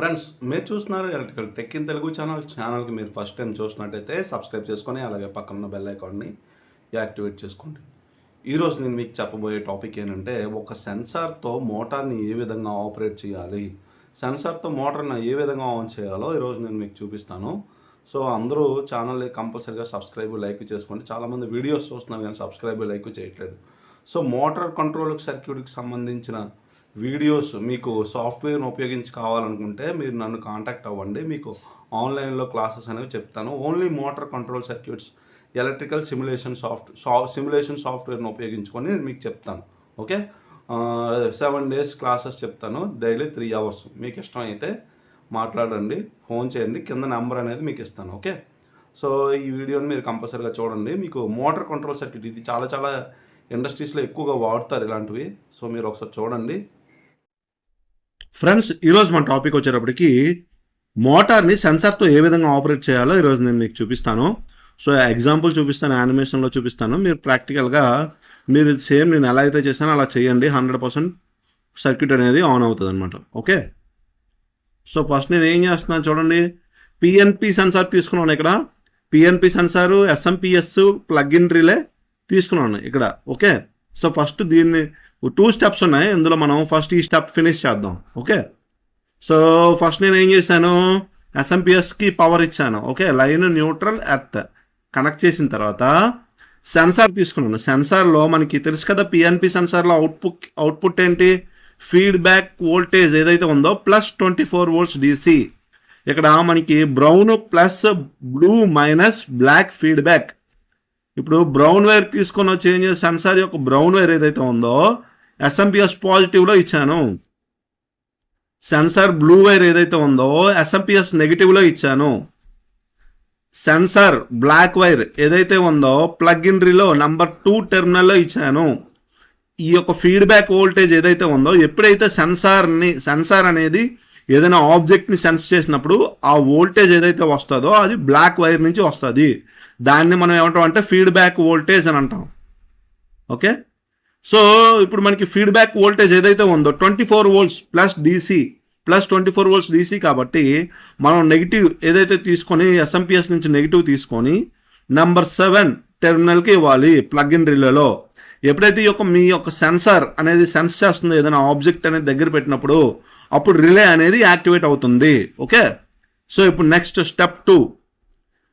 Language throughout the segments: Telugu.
ఫ్రెండ్స్ మీరు చూస్తున్నారు electrical tech in Telugu channel. ఛానల్కి మీరు ఫస్ట్ టైం చూసినట్టయితే సబ్స్క్రైబ్ చేసుకొని అలాగే పక్కన బెల్ ఐకాన్ని యాక్టివేట్ చేసుకోండి. ఈరోజు నేను మీకు చెప్పబోయే టాపిక్ ఏంటంటే ఒక సెన్సార్తో మోటార్ని ఏ విధంగా ఆపరేట్ చేయాలి? సెన్సార్తో మోటార్ని ఏ విధంగా ఆన్ చేయాలో ఈరోజు నేను మీకు చూపిస్తాను. సో అందరూ ఛానల్ని కంపల్సరీగా సబ్స్క్రైబ్ లైక్ చేసుకోండి. చాలామంది వీడియోస్ చూస్తున్నారు కానీ సబ్స్క్రైబ్ లైక్ చేయట్లేదు. సో మోటార్ కంట్రోల్ సర్క్యూట్కి సంబంధించిన వీడియోస్ మీకు సాఫ్ట్వేర్ని ఉపయోగించి కావాలనుకుంటే మీరు నన్ను కాంటాక్ట్ అవ్వండి. మీకు ఆన్లైన్లో క్లాసెస్ అనేవి చెప్తాను. Only motor control circuits electrical simulation soft సా సిమ్యులేషన్ సాఫ్ట్వేర్ని ఉపయోగించుకొని నేను మీకు చెప్తాను. ఓకే? సెవెన్ డేస్ క్లాసెస్ చెప్తాను. Daily three hours. మీకు ఇష్టం అయితే మాట్లాడండి. ఫోన్ చేయండి. కింద నెంబర్ అనేది మీకు ఇస్తాను. ఓకే? సో ఈ వీడియోని మీరు కంపల్సరీగా చూడండి. మీకు మోటార్ కంట్రోల్ సర్క్యూట్ ఇది చాలా చాలా ఇండస్ట్రీస్లో ఎక్కువగా వాడతారు ఇలాంటివి. సో మీరు ఒకసారి చూడండి. ఫ్రెండ్స్ ఈరోజు మన టాపిక్ వచ్చేటప్పటికి మోటార్ని సెన్సార్తో ఏ విధంగా ఆపరేట్ చేయాలో ఈరోజు నేను మీకు చూపిస్తాను. సో ఎగ్జాంపుల్ చూపిస్తాను యానిమేషన్లో చూపిస్తాను. మీరు ప్రాక్టికల్గా మీరు సేమ్ నేను ఎలా అయితే చేశానో అలా చేయండి. హండ్రెడ్ పర్సెంట్ సర్క్యూట్ అనేది ఆన్ అవుతుంది అనమాట ఓకే? సో ఫస్ట్ నేను ఏం చేస్తున్నాను చూడండి. పిఎన్పి సెన్సార్ తీసుకున్నాను ఇక్కడ. PNP sensor SMPS plug in relay తీసుకున్నాను ఇక్కడ. ఓకే? సో ఫస్ట్ దీన్ని టూ స్టెప్స్ ఉన్నాయి. ఇందులో మనం ఫస్ట్ ఈ స్టెప్ ఫినిష్ చేద్దాం. ఓకే సో ఫస్ట్ నేను ఏం చేశాను? ఎస్ఎంపిఎస్కి పవర్ ఇచ్చాను. Okay line neutral earth connect చేసిన తర్వాత సెన్సార్ తీసుకున్నాను. సెన్సార్లో మనకి తెలుసు కదా పిఎన్పి సెన్సార్లో అవుట్పుట్ అవుట్పుట్ ఏంటి? ఫీడ్బ్యాక్ వోల్టేజ్ ఏదైతే ఉందో plus twenty four volts DC ఇక్కడ మనకి brown plus blue minus black feedback ఇప్పుడు బ్రౌన్ వైర్ తీసుకొని చేంజ్ సెన్సార్ యొక్క బ్రౌన్ వైర్ ఏదైతే ఉందో ఎస్ఎంపిఎస్ పాజిటివ్లో ఇచ్చాను. సెన్సార్ బ్లూ వైర్ ఏదైతే ఉందో ఎస్ఎంపిఎస్ నెగిటివ్లో ఇచ్చాను. సెన్సార్ బ్లాక్ వైర్ ఏదైతే ఉందో ప్లగ్ ఇన్ రీలో నంబర్ టూ టెర్మినల్లో ఇచ్చాను. ఈ యొక్క ఫీడ్బ్యాక్ వోల్టేజ్ ఏదైతే ఉందో ఎప్పుడైతే సెన్సార్ని సెన్సార్ అనేది ఏదైనా ఆబ్జెక్ట్ని సెన్స్ చేసినప్పుడు ఆ వోల్టేజ్ ఏదైతే వస్తుందో అది బ్లాక్ వైర్ నుంచి వస్తుంది. దాన్ని మనం ఏమంటాం అంటే ఫీడ్బ్యాక్ వోల్టేజ్ అని అంటాం. ఓకే సో ఇప్పుడు మనకి ఫీడ్బ్యాక్ వోల్టేజ్ ఏదైతే ఉందో twenty four volts plus DC plus twenty four volts DC కాబట్టి మనం నెగిటివ్ ఏదైతే తీసుకొని ఎస్ఎంపిఎస్ నుంచి నెగిటివ్ తీసుకొని నెంబర్ సెవెన్ టెర్మినల్కి ఇవ్వాలి ప్లగ్ ఇన్ రిలేలో ఎప్పుడైతే ఈ యొక్క మీ యొక్క సెన్సార్ అనేది సెన్స్ చేస్తుందో ఏదైనా ఆబ్జెక్ట్ అనేది దగ్గర పెట్టినప్పుడు అప్పుడు రిలే అనేది యాక్టివేట్ అవుతుంది. ఓకే సో ఇప్పుడు నెక్స్ట్ స్టెప్ టూ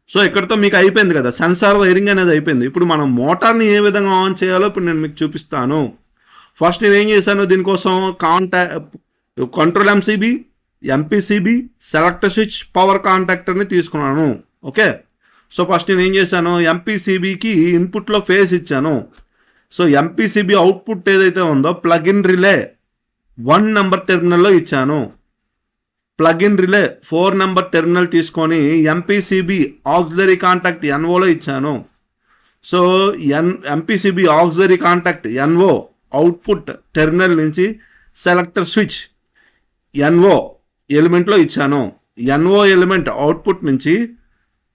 సో ఇక్కడతో మీకు అయిపోయింది కదా? సెన్సార్ వైరింగ్ అనేది అయిపోయింది. ఇప్పుడు మనం మోటార్ని ఏ విధంగా ఆన్ చేయాలో ఇప్పుడు నేను మీకు చూపిస్తాను. ఫస్ట్ నేను ఏం చేశాను? దీనికోసం కాంటా control MCB MPCB selector switch power కాంటాక్టర్ని తీసుకున్నాను. ఓకే సో ఫస్ట్ నేను ఏం చేశాను? ఎంపీసీబీకి ఇన్పుట్లో ఫేస్ ఇచ్చాను. సో ఎంపీసీబీ అవుట్పుట్ ఏదైతే ఉందో plug in relay one number టెర్మినల్లో ఇచ్చాను. Plug in relay four number terminal తీసుకొని ఎంపీసీబీ ఆక్సిలరీ కాంటాక్ట్ ఎన్ఓలో ఇచ్చాను. So N MPCB auxiliary contact N O output terminal నుంచి సెలెక్టర్ స్విచ్ ఎన్ఓ ఎలిమెంట్లో ఇచ్చాను. ఎన్ఓ ఎలిమెంట్ అవుట్పుట్ నుంచి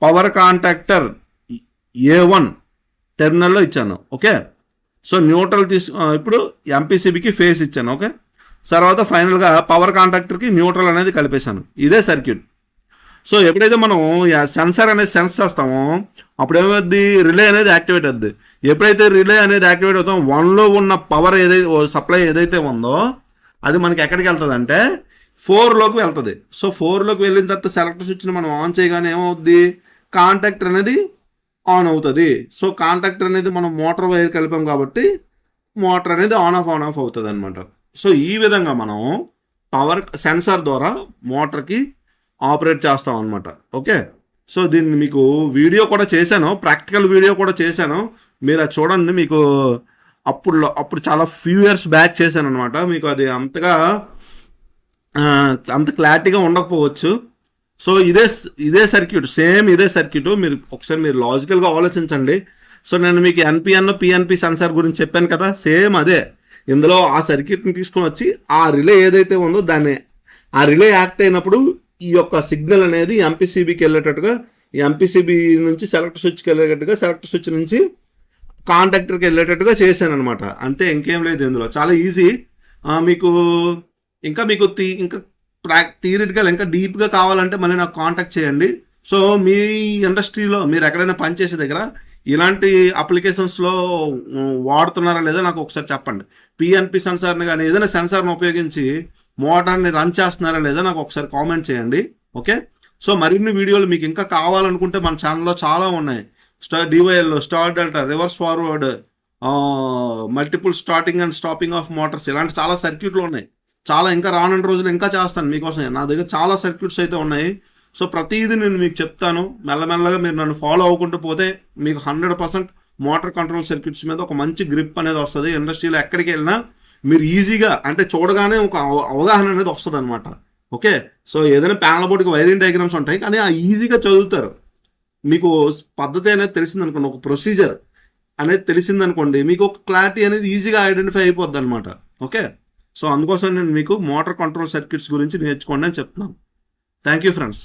పవర్ కాంటాక్టర్ ఏ వన్ టెర్మినల్లో ఇచ్చాను. ఓకే? సో న్యూట్రల్ తీసు ఇప్పుడు ఎంపీసీబీకి ఫేస్ ఇచ్చాను. ఓకే? తర్వాత ఫైనల్గా పవర్ కాంట్రాక్టర్కి న్యూట్రల్ అనేది కలిపేశాను. ఇదే సర్క్యూట్ సో ఎప్పుడైతే మనం సెన్సార్ అనేది సెన్స్ చేస్తామో అప్పుడు ఏమవుద్ది రిలే అనేది యాక్టివేట్ అవుద్ది. ఎప్పుడైతే రిలే అనేది యాక్టివేట్ అవుతాం వన్లో ఉన్న పవర్ ఏదైతే సప్లై ఏదైతే ఉందో అది మనకి ఎక్కడికి వెళ్తుంది అంటే ఫోర్లోకి వెళ్తుంది. సో ఫోర్లోకి వెళ్ళిన తర్వాత సెలెక్టర్ స్విచ్ని మనం ఆన్ చేయగానే ఏమవుద్ది? కాంటాక్టర్ అనేది ఆన్ అవుతుంది. సో కాంటాక్టర్ అనేది మనం మోటార్ వైర్ కలిపాం కాబట్టి మోటార్ అనేది ఆన్ ఆఫ్ ఆన్ ఆఫ్ అవుతుంది అనమాట సో ఈ విధంగా మనం పవర్ సెన్సార్ ద్వారా మోటార్కి ఆపరేట్ చేస్తాం అనమాట ఓకే? సో దీన్ని మీకు వీడియో కూడా చేశాను. ప్రాక్టికల్ వీడియో కూడా చేశాను. మీరు అది చూడండి. మీకు అప్పుడు అప్పుడు చాలా ఫ్యూ ఇయర్స్ బ్యాక్ చేశాను అనమాట మీకు అది అంతగా అంత క్లారిటీగా ఉండకపోవచ్చు. సో ఇదే ఇదే సర్క్యూట్ సేమ్ ఇదే సర్క్యూట్ మీరు ఒకసారి మీరు లాజికల్గా ఆలోచించండి. సో నేను మీకు ఎన్పిఎన్ పిఎన్పి సెన్సార్ గురించి చెప్పాను కదా. సేమ్ అదే. ఇందులో ఆ సర్క్యూట్ని తీసుకొని వచ్చి ఆ రిలే ఏదైతే ఉందో దాన్ని ఆ రిలే యాక్ట్ అయినప్పుడు ఈ యొక్క సిగ్నల్ అనేది ఎంపీసీబీకి వెళ్ళేటట్టుగా ఎంపీసీబీ నుంచి సెలెక్ట్ స్విచ్కి వెళ్ళేటట్టుగా సెలెక్ట్ స్విచ్ నుంచి కాంటాక్టర్కి వెళ్ళేటట్టుగా చేశాను అనమాట అంతే ఇంకేం లేదు ఇందులో. చాలా ఈజీ. మీకు ఇంకా మీకు తీ- ఇంకా ప్రా థియరిటికల్ ఇంకా డీప్గా కావాలంటే మళ్ళీ నాకు కాంటాక్ట్ చేయండి. సో మీ ఇండస్ట్రీలో మీరు ఎక్కడైనా పనిచేసే దగ్గర ఇలాంటి అప్లికేషన్స్లో వాడుతున్నారా లేదా నాకు ఒకసారి చెప్పండి. పిఎన్పి సెన్సార్ని కానీ ఏదైనా సెన్సార్ని ఉపయోగించి మోటార్ని రన్ చేస్తున్నారా లేదా నాకు ఒకసారి కామెంట్ చేయండి. ఓకే సో మరిన్ని వీడియోలు మీకు ఇంకా కావాలనుకుంటే మన ఛానల్లో చాలా ఉన్నాయి. Star DYL star delta reverse forward multiple starting and stopping of motors ఇలాంటి చాలా సర్క్యూట్లు ఉన్నాయి. చాలా ఇంకా రానున్న రోజులు ఇంకా చేస్తాను మీకోసం. నా దగ్గర చాలా సర్క్యూట్స్ అయితే ఉన్నాయి. సో ప్రతిదీ నేను మీకు చెప్తాను. మెల్లమెల్లగా మీరు నన్ను ఫాలో అవ్వకుండా పోతే మీకు hundred percent motor control circuits మీద ఒక మంచి గ్రిప్ అనేది వస్తుంది. ఇండస్ట్రీలో ఎక్కడికి వెళ్ళినా మీరు ఈజీగా అంటే చూడగానే ఒక అవ- అవగాహన అనేది వస్తుంది అనమాట ఓకే? సో ఏదైనా ప్యానల్ బోర్డుకి వైరింగ్ డయాగ్రామ్స్ ఉంటాయి కానీ ఆ ఈజీగా చదువుతారు. మీకు పద్ధతి అనేది తెలిసింది అనుకోండి ఒక ప్రొసీజర్ అనేది తెలిసింది అనుకోండి మీకు ఒక క్లారిటీ అనేది ఈజీగా ఐడెంటిఫై అయిపోద్ది అనమాట ఓకే? సో అందుకోసం నేను మీకు మోటార్ కంట్రోల్ సర్క్యూట్స్ గురించి నేర్చుకోండి అని చెప్తున్నాను. Thank you friends